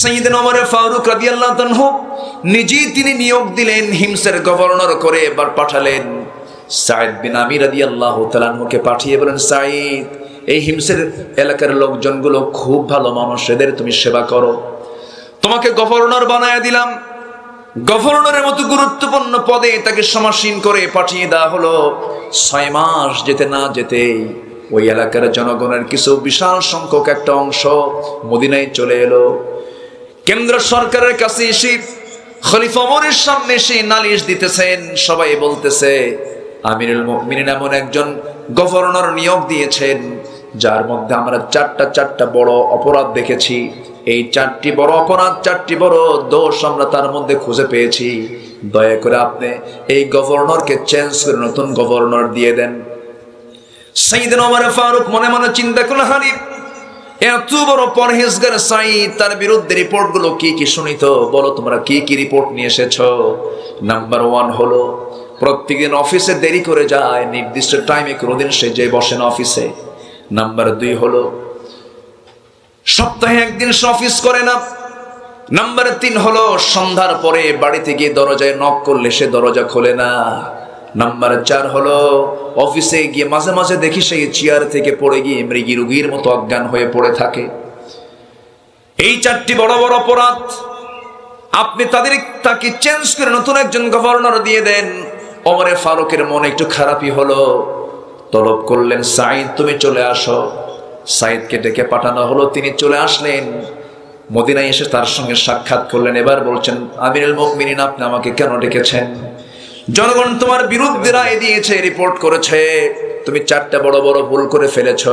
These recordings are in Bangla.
সঈদিন ওমর ফারুক রাদিয়াল্লাহু তাআলা নিজেই তিনি নিয়োগ দিলেন হিমসের গভর্নর করে এবার পাঠালেন। সাইদ বিন আমির রাদিয়াল্লাহু তাআলাকে পাঠিয়ে বলেন সাইদ এই হিমসের এলাকার লোকজনগুলো খুব ভালো মানুষ, এদের তুমি সেবা করো। তোমাকে গভর্নর বানায় দিলাম। গভর্নরের মতো গুরুত্বপূর্ণ পদে তাকে সমাসীন করে পাঠিয়ে দেওয়া হলো। ছয় মাস যেতে না যেতেই ওই এলাকার জনগণের কিছু বিশাল সংখ্যক একটা অংশ মদিনায় চলে এলো। কেন্দ্র সরকারের কাছে এসে খলিফা ওমরের সামনে এসে নালিশ দিতেছেন। সবাই বলতেছে, আমিরুল মুমিনিন এমন একজন গভর্নর নিয়োগ দিয়েছেন, যার মধ্যে আমরা চারটা চারটা বড় অপরাধ দেখেছি। এই চারটি বড় অপরাধ, চারটি বড় দোষ আমরা তার মধ্যে খুঁজে পেয়েছি। দয়া করে আপনি এই গভর্নরকে চেঞ্জ করে নতুন গভর্নর দিয়ে দেন। সাইদিন ওমর ফারুক মনে মনে চিন্তা করলে হারিফ এত বড় পরহেজগার সাইদ তার বিরুদ্ধে রিপোর্টগুলো কি কি শুনিত? বলো তোমরা, কি কি রিপোর্ট নিয়ে এসেছ? নাম্বার ওয়ান হলো, প্রত্যেকদিন অফিসে দেরি করে যায়, নির্দিষ্ট টাইমে কোনোদিন সে যে বসে না অফিসে নাম্বার দুই হলো, সপ্তাহে একদিন সে অফিস করে না। নাম্বার তিন হলো, সন্ধ্যার পরে বাড়িতে গিয়ে দরজায় নক করলে সে দরজা খোলে না। নাম্বার চার হলো অফিসে গিয়ে মাঝে মাঝে দেখি সেই চেয়ার থেকে পড়ে গিয়ে মৃগী রুগীর মতো অজ্ঞান হয়ে পড়ে থাকে। এই চারটি বড় বড় অপরাধ আপনি তাদের তাকে চেঞ্জ করে নতুন একজন গভর্নর দিয়ে দেন। অমরে ফারুকের মন একটু খারাপই হলো। তলব করলেন সাইদ তুমি চলে আসো। সাইদকে ডেকে পাঠানো হলো, তিনি চলে আসলেন। মদিনায় এসে তার সঙ্গে সাক্ষাৎ করলেন। এবার বলছেন, আমিরুল মুমিনিন, আপনি আমাকে কেন ডেকেছেন? জনগণ তোমার বিরুদ্ধে রায় দিয়েছে রিপোর্ট করেছে। তুমি চারটা বড় বড় ভুল করে ফেলেছ।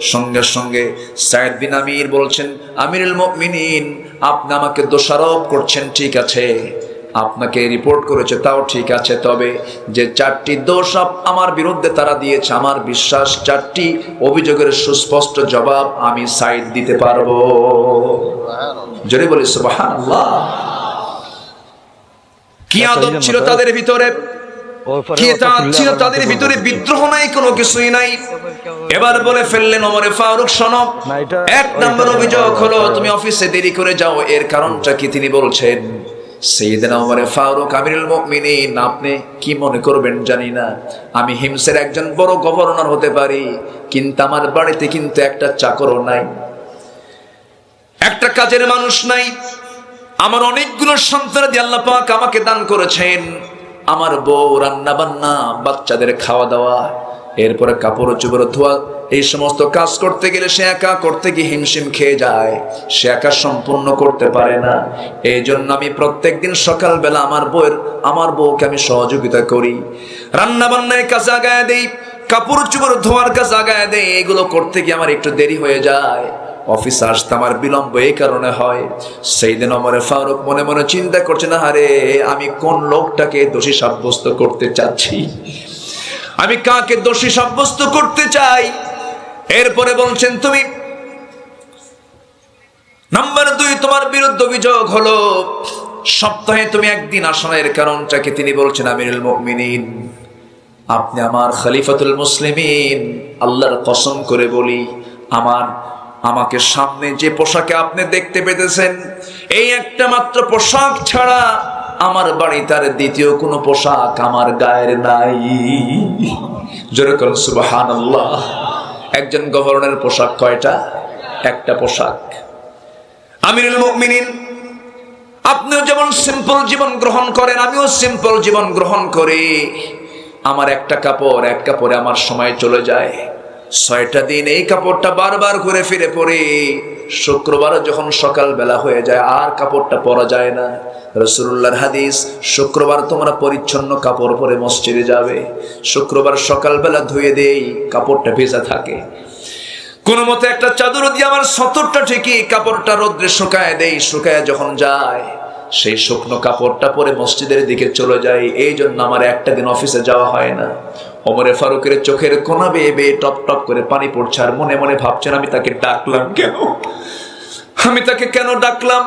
সঙ্গে সঙ্গে সাইদ বিন আমির বলছেন, আমিরুল মুমিনিন, আপনি আমাকে দোষারোপ করছেন, ঠিক আছে। আপনাকে রিপোর্ট করেছে, তাও ঠিক আছে। তবে যে চারটি দোষ আমার বিরুদ্ধে তারা দিয়েছে, আমার বিশ্বাস, চারটি অভিযোগের সুস্পষ্ট জবাব আমি সাইড দিতে পারব। জোরে বলি, সুবহানাল্লাহ। কি আদব ছিল তাদের ভিতরে? কি ছিল তাদের ভিতরে বিদ্রোহ নাই কোনো কিছুই নাই। এবার বলে ফেললেন ওমরে ফারুক এক নম্বর অভিযোগ হলো তুমি অফিসে দেরি করে যাও এর কারণটা কি তিনি বলছেন? সেইদিন ওমরে ফারুক আমিরুল মুমিনিন আপনি কি মনে করবেন জানি না। আমি হিমসের একজন বড় গভর্নর হতে পারি কিন্তু আমার বাড়িতে কিন্তু একটা চাকরও নাই। একটা কাজের মানুষ নাই আমার অনেকগুলো সন্তান দিয়ে আল্লাহ পাক আমাকে দান করেছেন। আমার বউ রান্না বান্না বাচ্চাদের খাওয়া দাওয়া এরপরে কাপড়, চোপড়, ধোয়া, এই সমস্ত কাজ করতে গেলে সে একা করতে গিয়ে হিমশিম খেয়ে যায়। সে একা সম্পূর্ণ করতে পারে না। এই জন্য আমি প্রত্যেকদিন সকালবেলা আমার বউয়ের, আমার বউকে আমি সহযোগিতা করি। রান্না বান্নায় কাজে আগায় দেই, কাপড়, চোপড়, ধোয়ার কাজ আগায় দেই, এগুলো করতে গিয়ে আমার একটু দেরি হয়ে যায়। অফিসে আসতে আমার বিলম্ব এই কারণে হয়। সেই দিন অমরে ফারুক মনে মনে চিন্তা করছে, না হারে আমি কোন লোকটাকে দোষী সাব্যস্ত করতে চাচ্ছি? আমি কাকে দোষী সাব্যস্ত করতে চাই? এরপরে বলছেন, তুমি নাম্বার দুই, তোমার বিরুদ্ধে অভিযোগ হলো। সপ্তাহে তুমি একদিন আসো না, এর কারণটাকে তিনি বলছেন, আমিরুল মুমিনিন, আপনি আমার খলিফাতুল মুসলিমিন। আল্লাহর কসম করে বলি, আমার আমাকে সামনে যে পোশাকে আপনি দেখতে পেতেছেন, এই একটা মাত্র পোশাক ছাড়া আমার বাড়ি তার দ্বিতীয় কোনো পোশাক আমার গায়ের নাই। জোরে করুন সুবাহান একজন গভর্নরের পোশাক কয়টা? একটা পোশাক। আমিরুল মুমিনিন, আপনিও যেমন সিম্পল জীবন গ্রহণ করেন, আমিও সিম্পল জীবন গ্রহণ করি। আমার একটা কাপড়, এক কাপড়ে আমার সময় চলে যায়। ছয়টা দিন এই কাপড়টা বারবার ঘুরে ফিরে পরে। শুক্রবার যখন সকাল বেলা হয়ে যায়, আর কাপড়টা পরা যায় না। রসুল্লাহর হাদিস, শুক্রবার তোমরা পরিচ্ছন্ন কাপড় পরে মসজিদে যাবে। শুক্রবার সকালবেলা ধুয়ে দেই, কাপড়টা ভেজা থাকে। কোনো মতে একটা চাদর দিয়ে আমার সতরটা ঠিকই কাপড়টা রোদ্রে শুকায় দেই, শুকায় যখন যায়। সেই শুকনো কাপড়টা পরে মসজিদের দিকে চলে যায়। এই জন্য আমার একটা দিন অফিসে যাওয়া হয় না। ওমরে ফারুকের চোখের কোনা বেয়ে বেয়ে টপ টপ করে পানি পড়ছে আর মনে মনে ভাবছেন, আমি তাকে ডাকলাম কেন? আমি তাকে কেন ডাকলাম?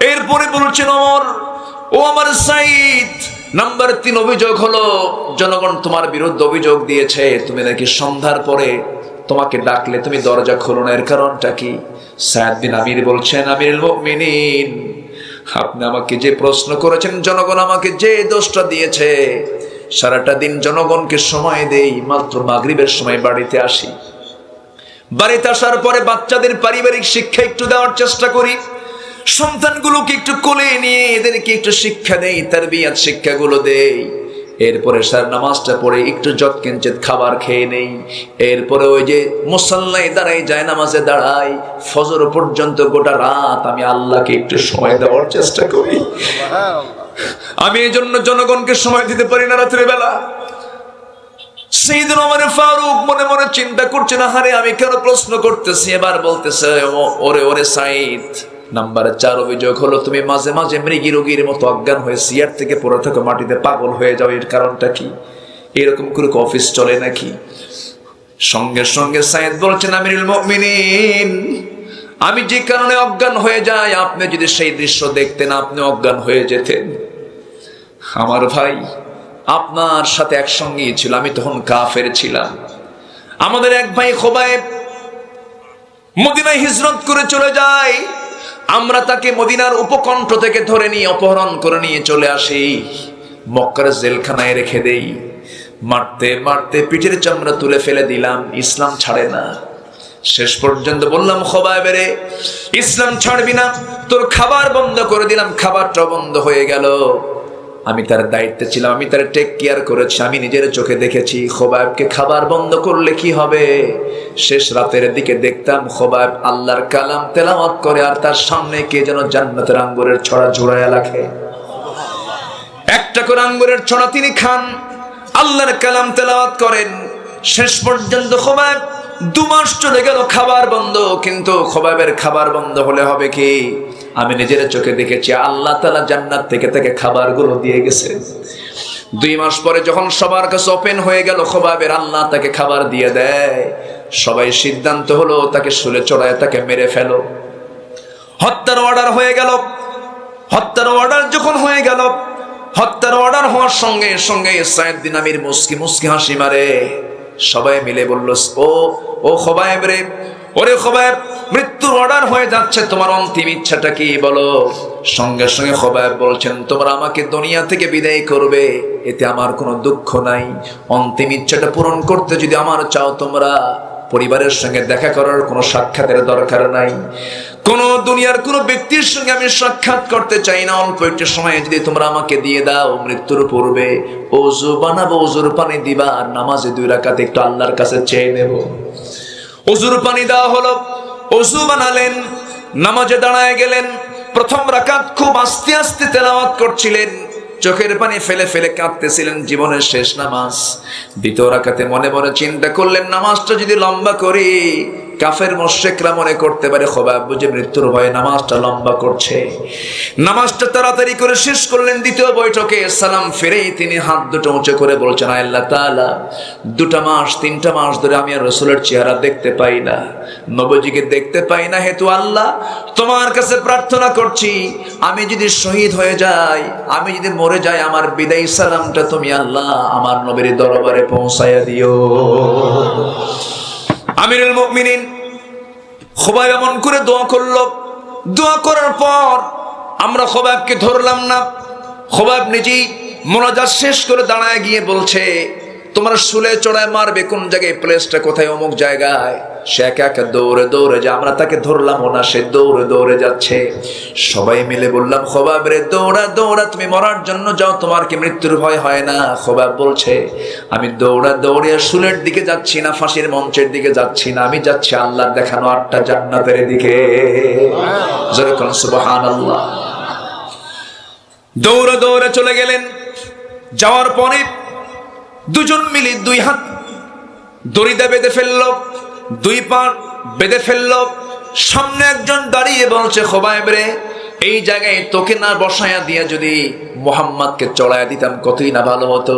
এরপরে বলছেন অমর ও আমার সাইদ নাম্বার তিন অভিযোগ হলো, জনগণ তোমার বিরুদ্ধে অভিযোগ দিয়েছে, তুমি নাকি সন্ধ্যার পরে তোমাকে ডাকলে তুমি দরজা খোলো না। এর কারণটা কি? সায়াদ বিন আমির বলছেন আমির মুমিনিন আপনি আমাকে যে প্রশ্ন করেছেন, জনগণ আমাকে যে দোষটা দিয়েছে, সারাটা দিন জনগণকে সময় দেই, মাত্র মাগরিবের সময় বাড়িতে আসি। বাড়িতে আসার পরে বাচ্চাদের পারিবারিক শিক্ষা একটু দেওয়ার চেষ্টা করি। সন্তানগুলোকে একটু কোলে নিয়ে এদেরকে একটু শিক্ষা দেই তার বিয়াদ শিক্ষাগুলো দেই। এরপরে স্যার নামাজটা পড়ে একটু যত কিঞ্চিত খাবার খেয়ে নেই। এরপরে ওই যে মুসল্লাই দাঁড়াই যায় নামাজে দাঁড়াই ফজর পর্যন্ত গোটা রাত আমি আল্লাহকে একটু সময় দেওয়ার চেষ্টা করি। আমি এই জন্য জনগণকে সময় দিতে পারি না রাত্রে বেলা। আমার ফারুক মনে মনে চিন্তা করছে না হারে আমি কেন প্রশ্ন করতেছি? এবার বলতেছে ওরে ওরে সাইদ নাম্বার চার অভিযোগ হলো, তুমি মাঝে মাঝে মৃগী রোগীর মতো অজ্ঞান হয়ে সিয়ার থেকে পড়ে থাকো, মাটিতে পাগল হয়ে যাও, এর কারণটা কি? এরকম করে অফিস চলে নাকি? সঙ্গে সঙ্গে সাইদ বলছেন, আমিরুল মুমিনিন, আমি যে কারণে অজ্ঞান হয়ে যাই, আপনি যদি সেই দৃশ্য দেখতেন, আপনি অজ্ঞান হয়ে যেতেন। আমার ভাই, আপনার সাথে একসঙ্গেই ছিল, আমি তখন কাফের ছিলাম। আমাদের এক ভাই খোবায়েব মদিনায় হিজরত করে চলে যায়। আমরা তাকে মদিনার উপকণ্ঠ থেকে ধরে নিয়ে, অপহরণ করে নিয়ে চলে আসি। মক্কার জেলখানায় রেখে দেই। মারতে মারতে পিঠের চামড়া তুলে ফেলে দিলাম, ইসলাম ছাড়ে না। শেষ পর্যন্ত বললাম খবায় বেড়ে ইসলাম ছাড়বি না, তোর খাবার বন্ধ করে দিলাম খাবারটা বন্ধ হয়ে গেল। আমি তার দায়িত্বে ছিলাম, আমি তার টেক কেয়ার করেছি, আমি নিজের চোখে দেখেছি। খোবায়বকে খাবার বন্ধ করলে কি হবে? শেষ রাতের দিকে দেখতাম খোবায়ব আল্লাহর কালাম তেলাওয়াত করে আর তার সামনে কে যেন জান্নাতের আঙ্গুরের ছড়া জোড়ায়া রাখে। একটা করে আঙ্গুরের ছড়া তিনি খান, আল্লাহর কালাম তেলাওয়াত করেন। শেষ পর্যন্ত খোবায়ব দু মাস চলে গেল খাবার বন্ধ, কিন্তু খোবাবের খাবার বন্ধ হলে হবে কি? আমি নিজের চোখে দেখেছি, আল্লাহ তালা জান্নাত থেকে তাকে খাবারগুলো দিয়ে গেছে। দুই মাস পরে যখন সবার কাছে ওপেন হয়ে গেল খোবাবের, আল্লাহ তাকে খাবার দিয়ে দেয়। সবাই সিদ্ধান্ত হলো, তাকে শুলে চড়ায় তাকে মেরে ফেলো। হত্যার অর্ডার হয়ে গেল। হত্যার অর্ডার যখন হয়ে গেল, হত্যার অর্ডার হওয়ার সঙ্গে সঙ্গে সাইদ্দিন আমির মুসকি মুসকি হাসি মারে। সবাই মিলে বলল, ও ও খোবায়েব রে ওরে খোবায়েব, মৃত্যুর অর্ডার হয়ে যাচ্ছে, তোমার অন্তিম ইচ্ছাটা কি বলো? সঙ্গে সঙ্গে খোবায়েব বলছেন, তোমরা আমাকে দুনিয়া থেকে বিদায় করবে, এতে আমার কোনো দুঃখ নাই। অন্তিম ইচ্ছাটা পূরণ করতে যদি আমার চাও তোমরা, পরিবারের সঙ্গে দেখা করার কোনো সাক্ষাতের দরকার নাই। কোন দুনিয়ার কোন ব্যক্তির সঙ্গে আমি সাক্ষাৎ করতে চাই না, অল্প একটু সময় যদি তোমরা আমাকে দিয়ে দাও, মৃত্যুর পূর্বে। ওজু বানাবো ওজুর পানি দিবা নামাজে দুই রাকাতে একটু আল্লাহর কাছে চেয়ে নেব। ওজুর পানি দেওয়া হলো। অজু বানালেন, নামাজে দাঁড়ায় গেলেন, প্রথম রাকাত খুব আস্তে আস্তে তেলাওয়াত করছিলেন। চোখের পানি ফেলে ফেলে কাঁদতেছিলেন জীবনের শেষ নামাজ। দ্বিতীয় রাখাতে মনে মনে চিন্তা করলেন, নামাজটা যদি লম্বা করি কাফের মোশেকরা মনে করতে পারে খোবাব বুঝে মৃত্যুর ভয়ে নামাজটা লম্বা করছে। নামাজটা তাড়াতাড়ি করে শেষ করলেন দ্বিতীয় বৈঠকে। সালাম ফিরেই তিনি হাত দুটো উঁচু করে বলছেন আল্লাহ তাআলা, দুটা মাস, তিনটা মাস ধরে আমি আর রসুলের চেহারা দেখতে পাই না। নবজিকে দেখতে পাই না হেতু আল্লাহ, তোমার কাছে প্রার্থনা করছি, আমি যদি শহীদ হয়ে যাই, আমি যদি মরে যাই, আমার বিদায় সালামটা তুমি আল্লাহ আমার নবীর দরবারে পৌঁছায়া দিও। আমিরুল মুমিনিন খোবাইব এমন করে দোয়া করল। দোয়া করার পর আমরা খোবাইবকে ধরলাম না। খোবাইব নিজেই মোনাজাত শেষ করে দাঁড়ায় গিয়ে বলছে, তোমার শুলে চড়ায় মারবে কোন জায়গায়? প্লেসটা কোথায়? অমুক জায়গায়। সে একা একা দৌড়ে দৌড়ে যে, আমরা তাকে ধরলাম না সে দৌড়ে দৌড়ে যাচ্ছে। সবাই মিলে বললাম, খোবাব রে, দৌড়া দৌড়া, তুমি মরার জন্য যাও, তোমার কি মৃত্যুর ভয় হয় না? খোবাব বলছে, আমি দৌড়া দৌড়ে শুলের দিকে যাচ্ছি না, ফাঁসির মঞ্চের দিকে যাচ্ছি না, আমি যাচ্ছি আল্লাহর দেখানো আটটা জান্নাতের দিকে। যেরকম সুবহান আল্লাহ দৌড়ে দৌড়ে চলে গেলেন। যাওয়ার পরে দুজন মিলে দুই হাত দড়িদা বেঁধে ফেলল। দুই পার বেঁধে ফেলল। সামনে একজন দাঁড়িয়ে বলছে খোবাইব রে এই জায়গায় তোকে না বসায়া দিয়া যদি মোহাম্মদকে চড়াইয়া দিতাম, কতই না ভালো হতো?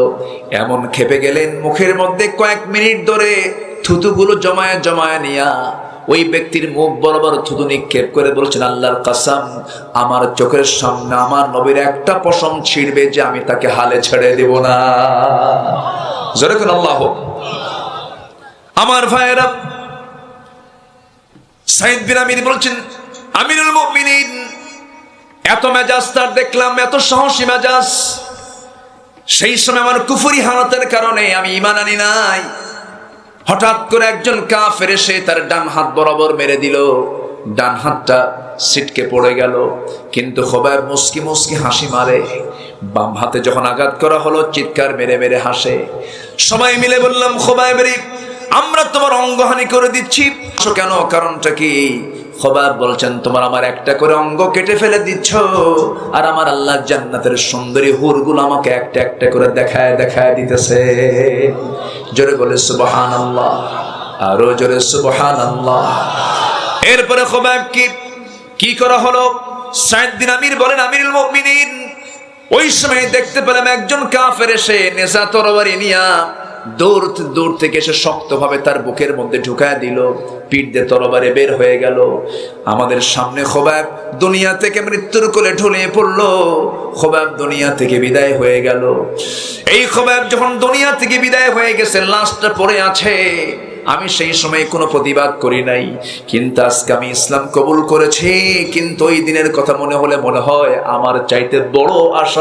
এমন খেপে গেলেন মুখের মধ্যে কয়েক মিনিট ধরে থুতুগুলো জমায়া জমায়া নিয়া। ওই ব্যক্তির মুখ বরাবর থুতু নিক্ষেপ করে বলছেন, আল্লাহর কাসাম, আমার চোখের সামনে আমার নবীর একটা পশম ছিঁড়বে যে আমি তাকে হালে ছেড়ে দেব না। জোরে আল্লাহ আমার ভাইয়েরা সাইদ বিন আমির বলছেন, আমিরুল মুমিনিন, এত মেজাজ তার দেখলাম, এত সাহসী মেজাজ। সেই সময় আমার কুফুরি হালতের কারণে আমি ইমান আনি নাই। হঠাৎ করে একজন কাফের এসে তার ডান হাত বরাবর মেরে দিল। ডান হাতটা সিটকে পড়ে গেল। কিন্তু খোবায় মুসকি মুসকি হাসি মারে। বাম হাতে যখন আঘাত করা হলো, চিৎকার মেরে মেরে হাসে। সবাই মিলে বললাম খোবায় বেরি আমরা তোমার অঙ্গহানি করে দিচ্ছি। কেন? কারণটা কি? খোবাব বলছেন, তোমার আমার একটা করে অঙ্গ কেটে ফেলে দিচ্ছ, আর আমার আল্লাহ জান্নাতের সুন্দরী হুরগুলো আমাকে একটা একটা করে দেখায় দেখায় দিতেছে। জোরে বলে সুবহান আল্লাহ আরও জোরে সুবহান আল্লাহ এরপরে খোবাব কি কি করা হলো? সাইদ বিন আমির বলেন, আমিরুল মুমিনিন। ওই সময় দেখতে পেলাম একজন কাফের এসে নেশা তরবারি নিয়া দূর দূর থেকে এসে শক্তভাবে তার বুকের মধ্যে ঢুকায় দিল। পিঠ তরবারে বের হয়ে গেল। আমাদের সামনে খোবাব দুনিয়া থেকে মৃত্যুর কোলে ঢুলে পড়ল। খোবাব দুনিয়া থেকে বিদায় হয়ে গেল। এই খোবাব যখন দুনিয়া থেকে বিদায় হয়ে গেছে, লাশটা পড়ে আছে। আমি সেই সময় কোনো প্রতিবাদ করি নাই। কিন্তু আজকে আমি ইসলাম কবুল করেছি। কিন্তু ওই দিনের কথা মনে হলে মনে হয় আমার চাইতে বড় আশা